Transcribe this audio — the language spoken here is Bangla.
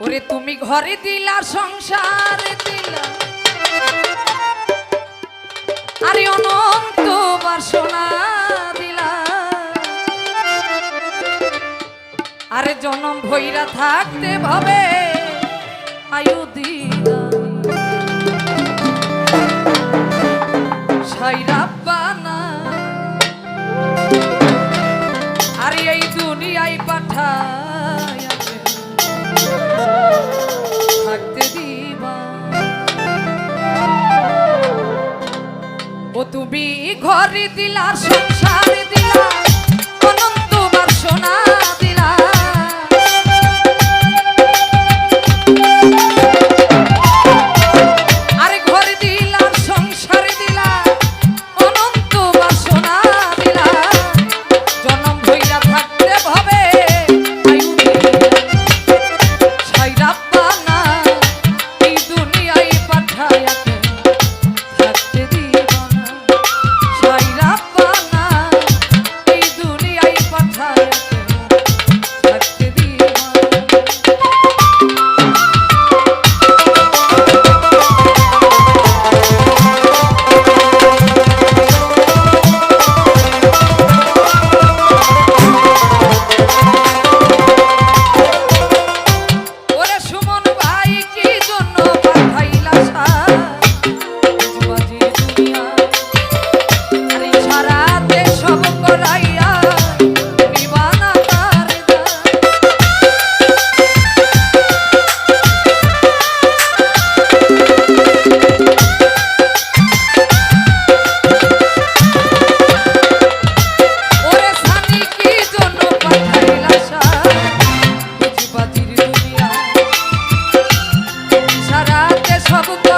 ওরে তুমি ঘরে দিলা, সংসারে দিলা। আরে অনন্ত বাসনা দিলা। আরে জনম ভৈরা থাকতে ভাবে, আয়ু দিলা। সাইরাব্বানা তুমি ঘরে দিলা সংসারে দিলা অনন্ত বাসনা। probably